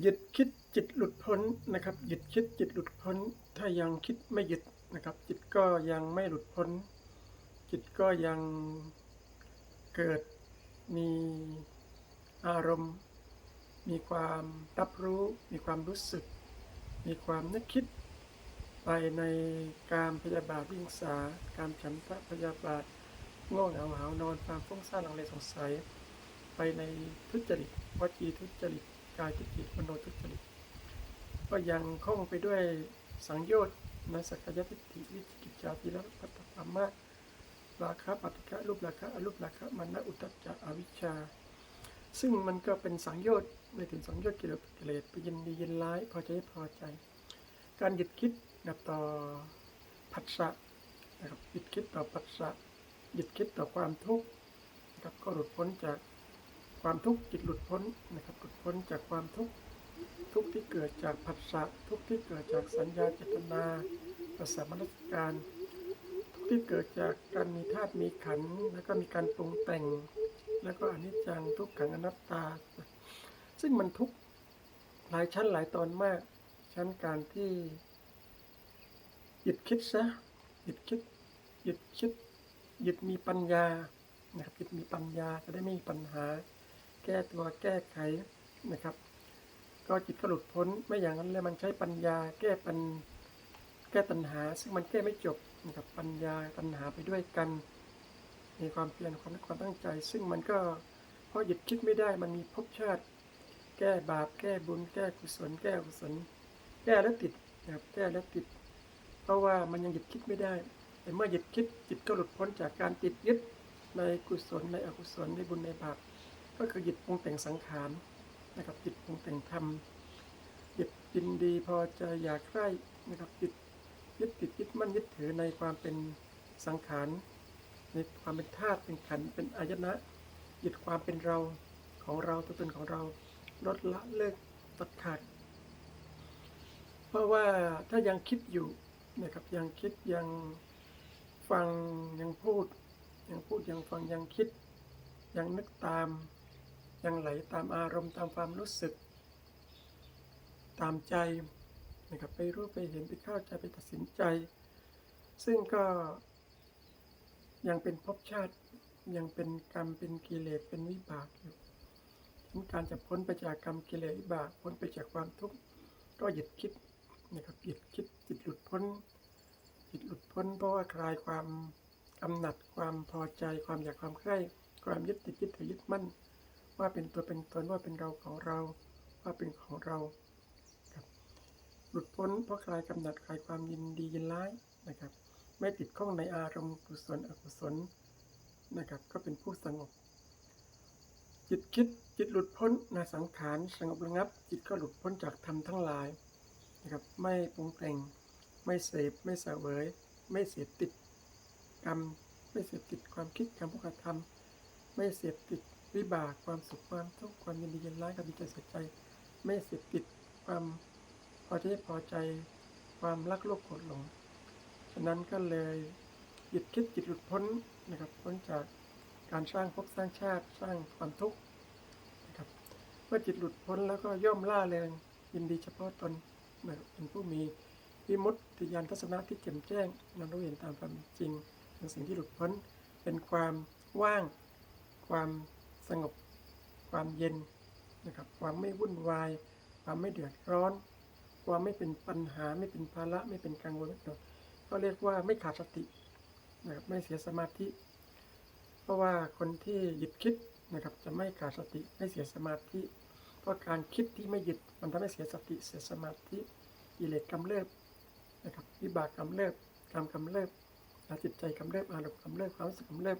หยุดคิดจิตหลุดพ้นนะครับ หยุดคิดจิตหลุดพ้น ถ้ายังคิดไม่หยุดนะครับ จิตก็ยังไม่หลุดพ้น จิตก็ยังเกิดมีอารมณ์ มีความรับรู้ มีความรู้สึก มีความนึกคิด ไปในการพยาบาทวิงสาการฉันทะพยาบาทง่วงเหงาหาวนอนความฟุ้งซ่านลังเลสงสัย ไปในทุจริตวจีทุจริต กายทุจริตมโนทุจริตก็ยังคล่องไปด้วยสังโยชน์ในสักยทิฏฐิวิจิกิจจาติละพัตตปามะราคะปฏิฆะรูปราคะอรูปราคะมันนะอุตตจจะอวิชชา ซึ่งมันก็เป็นสังโยชน์ในถึงสังโยชน์กิเลสกิเลสไปยินดียินร้ายพอใจไม่พอใจ การหยุดคิดนับต่อผัสสะนะครับหยุดคิดต่อผัสสะหยุดคิดต่อความทุกข์นะครับก็หลุดพ้นจาก ความทุกข์จิตหลุดพ้นนะครับหลุดพ้นจากความทุกข์ทุกที่เกิดจากผัสสะทุกที่เกิดจากสัญญาเจตนาภาษามนสการทุกที่เกิดจากการมีธาตุมีขันแล้วก็มีการปรุงแต่ง แล้วก็อนิจจังทุกขังอนัตตา ซึ่งมันทุกข์หลายชั้นหลายตอนมาก ชั้นการที่หยุดคิดซะหยุดคิดหยุดคิดหยุดมีปัญญานะครับหยุดมีปัญญาจะได้ไม่มีปัญหา ก้ตัวแก้ไขนะครับ ก็จิตก็หลุดพ้นไม่อย่างนั้นเลยมันใช้ปัญญาแก้ปัญแก้ตัณหา ซึ่งมันแก้ไม่จบนะครับปัญญาตัณหาไปด้วยกัน มีความเพียรความตั้งความตั้งใจ ซึ่งมันก็เพราะหยุดคิดไม่ได้มันมีภพชาติ แก้บาปแก้บุญ แก้กุศล แก้อกุศล แก้แล้วติดนะครับแก้แล้วติด เพราะว่ามันยังหยุดคิดไม่ได้ แต่เมื่อหยุดคิดจิตก็หลุดพ้นจากการติดยึดในกุศลในอกุศลในบุญในบาป ก็คือหยุดปรุงแต่งสังขารนะครับหยุดปรุงแต่งธรรมหยุดยินดีพอใจอยากใคร่นะครับหยุดยึดติดยึดมั่นยึดถือในความเป็นสังขารในความเป็นธาตุเป็นขันเป็นอายนะหยุดความเป็นเราของเราตัวตนของเราลดละเลิกตัดขาดเพราะว่าถ้ายังคิดอยู่นะครับยังคิดยังฟังยังพูด ยังพูดยังฟังยังคิด ยังนึกตาม ยังไหลตามอารมณ์ตามความรู้สึก ตามใจนะครับไปรู้ไปเห็นไปเข้าใจไปตัดสินใจ ซึ่งก็ยังเป็นภพชาติยังเป็นกรรมเป็นกิเลสเป็นวิบากอยู่ฉะนั้นการจะพ้นไปจากกรรมกิเลสวิบากพ้นไปจากความทุกข์ก็หยุดคิดนะครับหยุดคิดจิตหลุดพ้นจิตหลุดพ้นเพราะว่าคลายความกำหนัดความพอใจความอยากความใคร่ความยึดติดยึดถือยึดมั่น ว่าเป็นตัวเป็นตนว่าเป็นเราของเราว่าเป็นของเราครับหลุดพ้นเพราะคลายกำหนัดคลายความยินดียินร้ายนะครับ ไม่ติดข้องในอารมณ์กุศลอกุศลนะครับ ก็เป็นผู้สงบ จิตคิดจิตหลุดพ้นในสังขารสงบระงับ จิตก็หลุดพ้นจากธรรมทั้งหลายนะครับไม่ปรุงแต่งไม่เสพไม่เสวยไม่เสพติดกรรม ไม่เสพติดความคิดคำพูดกระทำไม่เสพติด วิบากความสุขความทุกข์ความยินดียินร้ายกับดีใจเสียใจ ไม่เสพติดความพอใจพอใจ ความรักโลภโกรธหลง ฉะนั้นก็เลยหยุดคิดจิตหลุดพ้นนะครับพ้นจากการสร้างภพสร้างชาติสร้างความทุกข์นะครับเมื่อจิตหลุดพ้นแล้วก็ย่อมล่าเริงยินดีเฉพาะตนเหมือนเป็นผู้มีวิมุตติญาณทัศนะที่แจ่มแจ้งนั้นรู้เห็นตามความจริงเป็นสิ่งที่หลุดพ้นเป็นความว่างความ สงบ ความเย็นนะครับ ความไม่วุ่นวาย ความไม่เดือดร้อน ความไม่เป็นปัญหาไม่เป็นภาระไม่เป็นกังวลเป็นก็เรียกว่าไม่ขาดสตินะครับไม่เสียสมาธิ เพราะว่าคนที่หยุดคิดนะครับจะไม่ขาดสติไม่เสียสมาธิ เพราะการคิดที่ไม่หยุดมันทำให้เสียสติเสียสมาธิกิเลสกำเริบนะครับวิบากกำเริบกรรมกำเริบจิตใจกำเริบอารมณ์กำเริบความรู้สึกกำเริบ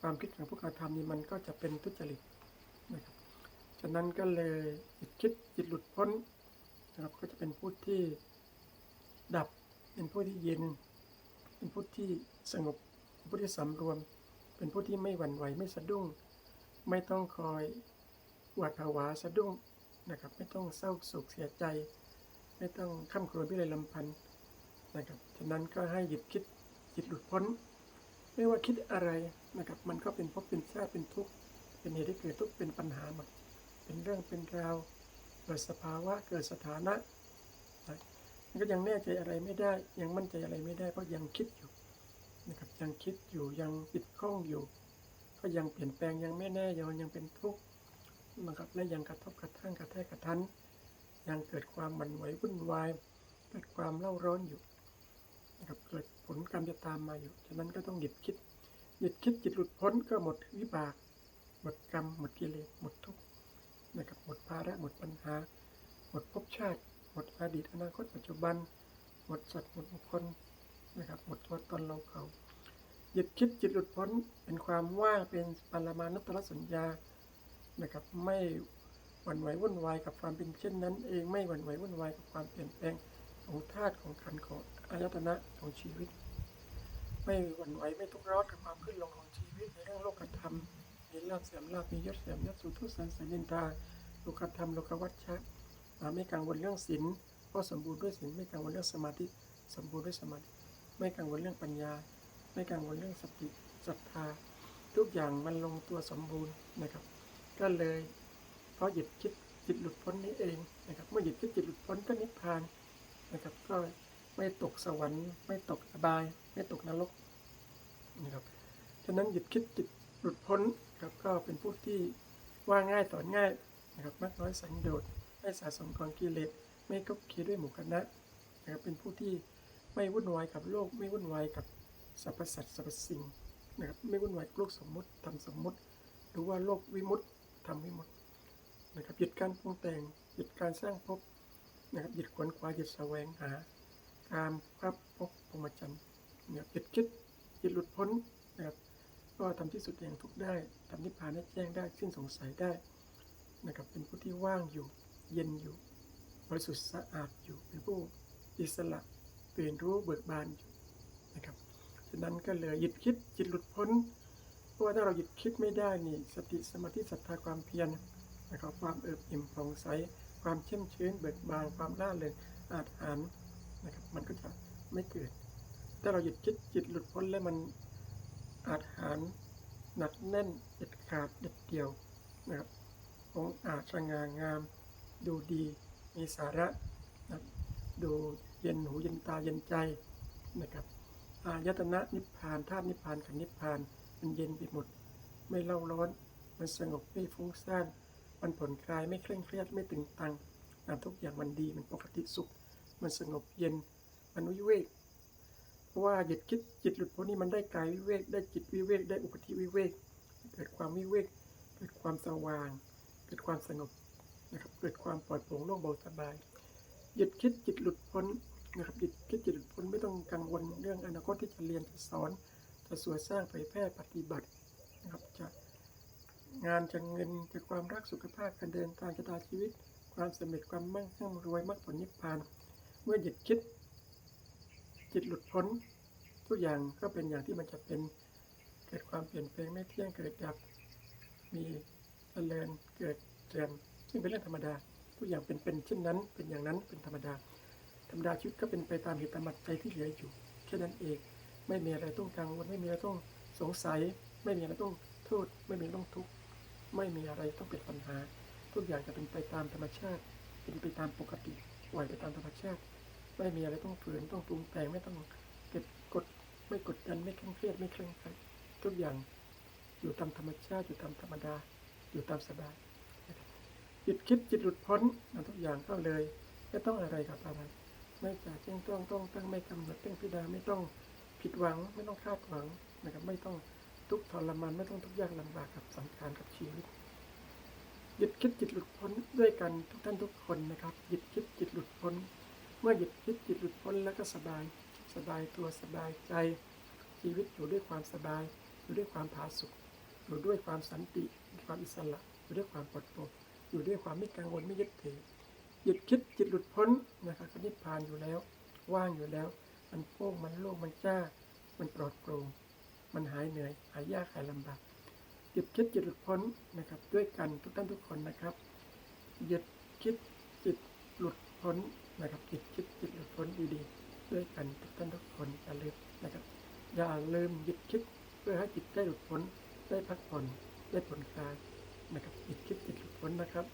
ความคิดของผู้กระทำนี่มันก็จะเป็นทุจริตนะครับฉะนั้นก็เลยหยุดคิดจิตหลุดพ้นนะครับก็จะเป็นผู้ที่ดับเป็นผู้ที่เย็น เป็นผู้ที่สงบเป็นผู้ที่สำรวม เป็นผู้ที่ไม่หวั่นไหวไม่สะดุ้ง ไม่ต้องคอยหวาดผวาสะดุ้งนะครับไม่ต้องเศร้าโศกเสียใจ ไม่ต้องข้ามครวญพิไรลำพันธ์นะครับฉะนั้นก็ให้หยุดคิดจิตหลุดพ้น ไม่ว่าคิดอะไรนะครับ มันก็เป็นภพเป็นชาติเป็นทุกข์เป็นเหตุให้เกิดทุกข์เป็นปัญหาหมดเป็นเรื่องเป็นราวเกิดสภาวะเกิดสถานะนะมันก็ยังแน่ใจอะไรไม่ได้ ยังมั่นใจอะไรไม่ได้เพราะยังคิดอยู่นะครับยังคิดอยู่ยังติดข้องอยู่ ก็ยังเปลี่ยนแปลงยังไม่แน่ยังยังเป็นทุกข์นะครับและยังกระทบกระทั่งกระแทกกระทันยังเกิดความหมันไหววุ่นวายเกิดความเล่าร้อนอยู่ นะครับเกิดผลกรรมจะตามมาอยู่ ฉะนั้นก็ต้องหยุดคิด หยุดคิดจิตหลุดพ้นก็หมดวิบาก หมดกรรม หมดกิเลส หมดทุกข์นะครับ หมดภาระ หมดปัญหา หมดภพชาติ หมดอดีต อนาคต ปัจจุบัน หมดสัตว์ หมดบุคคลนะครับ หมดตัวตนเราเขาหยุดคิดจิตหลุดพ้นเป็นความว่างเป็นปรมานุตตรสัญญา นะครับ ไม่หวั่นไหววุ่นวายกับความเป็นเช่นนั้น เอง ไม่หวั่นไหววุ่นวายกับความเปลี่ยนแปลง ของธาตุของขันธ์ของอายตนะของชีวิต ไม่หวั่นไหวไม่ทุกข์ร้อนกับความขึ้นลงของชีวิตในเรื่องโลกธรรมมีลาภเสียมลาภมียศเสียมยศสุทุสันสันนินทาโลกธรรมโลกวัชชะไม่กังวลเรื่องศีลเพราะสมบูรณ์ด้วยศีลไม่กังวลเรื่องสมาธิสมบูรณ์ด้วยสมาธิไม่กังวลเรื่องปัญญา ไม่กังวลเรื่องสติศรัทธา ทุกอย่างมันลงตัวสมบูรณ์นะครับ ก็เลยเพราะหยุดคิดจิตหลุดพ้นนี้เองนะครับ เมื่อหยุดคิดจิตหลุดพ้นก็นิพพาน นะครับ ก็ไม่ตกสวรรค์ ไม่ตกอบาย ไม่ตกนรกนะครับฉะนั้นหยุดคิดจิตหลุดพ้นครับก็เป็นผู้ที่ว่าง่ายสอนง่ายนะครับมักน้อยสันโดษไม่สะสมกองกิเลสไม่กบเคียด้วยหมู่คณะนะครับเป็นผู้ที่ไม่วุ่นวายกับโลก ไม่วุ่นวายกับสรรพสัตว์สรรพสิ่งนะครับไม่วุ่นวายโลกสมมุติทำสมมุติหรือว่าโลกวิมุตติทำวิมุตตินะครับหยุดการปรุงแต่งหยุดการสร้างภพ นะครับหยุดขวนขวายหยุดแสวงหาการพบพบพรหมจรรย์เนี่ยหยุดคิดหยุดหลุดพ้นนะครับก็ทำที่สุดแห่งทุกได้ทำนิพพานให้แจ้งได้สิ้นสงสัยได้นะครับเป็นผู้ที่ว่างอยู่เย็นอยู่บริสุทธิ์สะอาดอยู่เป็นผู้อิสระตื่นรู้เบิกบานอยู่นะครับฉะนั้นก็เลยหยุดคิดจิตหลุดพ้น เพราะว่าถ้าเราหยุดคิดไม่ได้นี่สติสมาธิศรัทธาความเพียรนะครับความเอิบอิ่มผ่องใส ความเข้มชื้นเบิกบานความล่าเริงอาจหารนะครับ มันก็จะไม่เกิด ถ้าเราหยุดคิดจิตหลุดพ้นแล้วมันอาจหารหนักแน่นเด็ดขาดเด็ดเดี่ยวนะครับองอาจสง่างาม ดูดีมีสาระนะดูเย็นหูเย็นตาเย็นใจนะครับอายตนะนิพพานธาตุนิพพานกับนิพพาน มันเย็นไปหมด ไม่เล่าร้อน มันสงบไม่ฟุ้งซ่าน มันผ่อนคลายไม่เคร่งเครียดไม่ตึงตังอ่าทุกอย่างมันดีมันปกติสุข มันสงบเย็นมันวิเวกเพราะว่าหยุดคิดจิตหลุดพ้นนี่มันได้กายวิเวกได้จิตวิเวกได้อุปธิวิเวก เกิดความวิเวก เกิดความสว่าง เกิดความสงบนะครับเกิดความปลอดโปร่งโล่งเบาสบายหยุดคิดจิตหลุดพ้นนะครับหยุดคิดจิตหลุดพ้นไม่ต้องกังวลเรื่องอนาคตที่จะเรียนจะสอนจะสวยสร้างเผยแพร่ปฏิบัตินะครับจะ งานจะเงินจะความรักสุขภาพการเดินทางชะตาชีวิต ความสำเร็จความมั่งคั่งรวยมรรคผลนิพพาน เมื่อหยุดคิด จิตหลุดพ้น ทุกอย่างก็เป็นอย่างที่มันจะเป็นเกิดความเปลี่ยนแปลงไม่เที่ยงเกิดดับ มีเจริญเกิดเสื่อมซึ่งเป็นเรื่องธรรมดาทุกอย่างเป็นเป็นเช่นนั้น เป็นอย่างนั้นเป็นธรรมดา ธรรมดาชีวิตก็เป็นไปตามเหตุตามปัจจัยที่เหลืออยู่แค่นั้นเองไม่มีอะไรต้องกังวลไม่มีอะไรต้องสงสัย ไม่มีอะไรต้องโทษ ไม่มีอะไรต้องทุกข์ ไม่มีอะไรต้องเป็นปัญหา ทุกอย่างจะเป็นไปตามธรรมชาติเป็นไปตามปกติปล่อยไปตามธรรมชาติ ไม่มีอะไรต้องฝืนต้องปรุงแต่งไม่ต้องเก็บกดไม่กดดันไม่เคร่งเครียดไม่เคร่งครัดทุกอย่างอยู่ตามธรรมชาติอยู่ตามธรรมดา อยู่ตามสบายจิตคิดจิตหลุดพ้นนะทุกอย่างก็เลยไม่ต้องอะไรกับอะไรไม่จ่าแจ้งต้องต้องตั้งไม่กำหนดตั้งพิดาไม่ต้องผิดหวัง ไม่ต้องคาดหวังนะครับไม่ต้อง ทุกข์ทรมานไม่ต้องทุกข์ยากลำบากกับสังขารกับชีวิตหยุดคิดจิตหลุดพ้นด้วยกันทุกท่านทุกคนนะครับหยุดคิดจิตหลุดพ้น เมื่อหยุดคิดจิตหลุดพ้นแล้วก็สบาย สบายตัวสบายใจ ชีวิตอยู่ด้วยความสบาย อยู่ด้วยความผาสุกอยู่ด้วยความสันติความอิสระอยู่ด้วยความปลอดโปร่งอยู่ด้วยความไม่กังวลไม่ยึดถือหยุดคิดจิตหลุดพ้นนะครับก็นิพพานอยู่แล้ว ว่างอยู่แล้ว มันโปร่งมันโล่งมันจ้า มันปลอดโปร่ง มันหายเหนื่อยหายยากหายลำบากหยุดคิดหลุดพ้นนะครับ ด้วยกันทุกท่านทุกคนนะครับหยุดคิดจิตหลุดพ้นนะครับหยุดคิดจิตหลุดพ้นดีๆ ด้วยกันทุกท่านทุกคนอย่าลืมนะครับ อย่าลืมหยุดคิดเพื่อให้จิตได้หลุดพ้นได้พักผ่อนได้ผ่อนคลายนะครับหยุดคิดจิตหลุดพ้นนะครับ